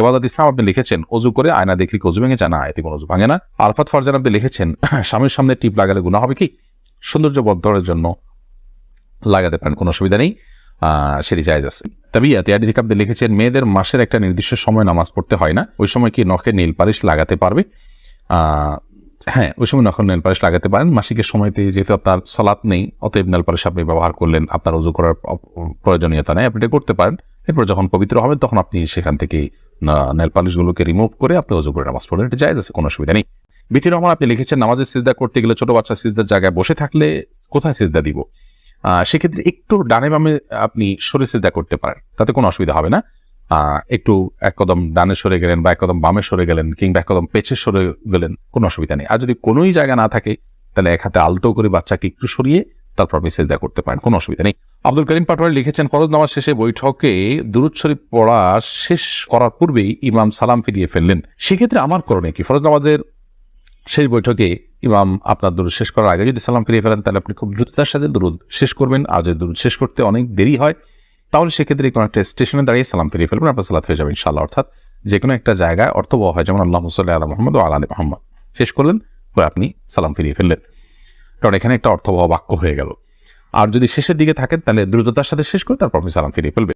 কেবাদাত ইসলাম আপনি লিখেছেন, অজু করে আয়না দেখলে কি অজু ভেঙে যায়? না কোনো অজু ভাঙে না। আরফাত ফারজান আপনি লিখেছেন, স্বামীর সামনে টিপ লাগালে গুণা হবে কি? সৌন্দর্য বর্ধনের জন্য লাগাতে পারেন, কোনো অসুবিধা নেই। সেটি জায়জ আছে। তবে থেকে আপনি লিখেছেন, মেয়েদের মাসের একটা নির্দিষ্ট সময় নামাজ পড়তে হয় না। ওই সময় কি নখে নীল পালিশ লাগাতে পারবে? হ্যাঁ ওই সময় নখন নেল পালিশ লাগাতে পারেন। মাসিকের সময়তে যেহেতু আপনার সালাত নেই, অতএব নেল পালিশ আপনি ব্যবহার করলেন, আপনার উজু করার প্রয়োজনীয়তা নেই। আপনি এটা করতে পারেন। এরপর যখন পবিত্র হবে তখন আপনি সেখান থেকে নেল পালিশগুলোকে রিমুভ করে আপনি উজু করে নামাজ পড়লেন, এটা জায়জ আছে, কোনো অসুবিধা নেই। বিতির রহমান, আপনি লিখেছেন, নামাজের সিজদা করতে গেলে ছোট বাচ্চা সিজদার জায়গায় বসে থাকলে কোথায় সিজদা দিব? সেক্ষেত্রে একটু ডানে বামে আপনি সরে সিজদা করতে পারেন, তাতে কোনো অসুবিধা হবে না। একটু এক কদম ডানে সরে গেলেন বা এক কদম বামে সরে গেলেন কিংবা এক কদম পেছে সরে গেলেন, কোনো অসুবিধা নেই। আর যদি কোনোই জায়গা না থাকে, তাহলে এক হাতে আলতো করে বাচ্চাকে একটু সরিয়ে তারপর আপনি সেজদা করতে পারেন, কোনো অসুবিধা নেই। আব্দুল করিম পাটোয়ারি লিখেছেন, ফরজ নামাজ শেষে বৈঠকে দুরুদ শরীফ পড়া শেষ করার পূর্বেই ইমাম সালাম ফিরিয়ে ফেললেন। সেক্ষেত্রে আমার করণীয় কি? ফরজ নামাজের শেষ বৈঠকে ইমাম আপনার দুরুদ শেষ করার আগে যদি সালাম ফিরিয়ে ফেলেন, তাহলে আপনি খুব দ্রুততার সাথে দুরুদ শেষ করবেন। আর যদি দুরুদ শেষ করতে অনেক দেরি হয়, তাহলে সেক্ষেত্রে কোনো একটা স্টেশনে দাঁড়িয়ে সালাম ফিরিয়ে ফেলবেন, আপনার সালাত হয়ে যাবে ইনশাল্লাহ অর্থাৎ যে কোনো একটা জায়গায় অর্থবহ হয়, যেমন আল্লাহ মুসাল্লাহ আল্লাহ মোহাম্মদ ও আলী মোহাম্মদ। শেষ করলেন করে আপনি সালাম ফিরিয়ে ফেললেন। কারণ এখানে একটা অর্থবহ বাক্য হয়ে গেল। আর যদি শেষের দিকে থাকেন, তাহলে দ্রুততার সাথে শেষ করে তারপর আপনি সালাম ফিরিয়ে ফেলবেন।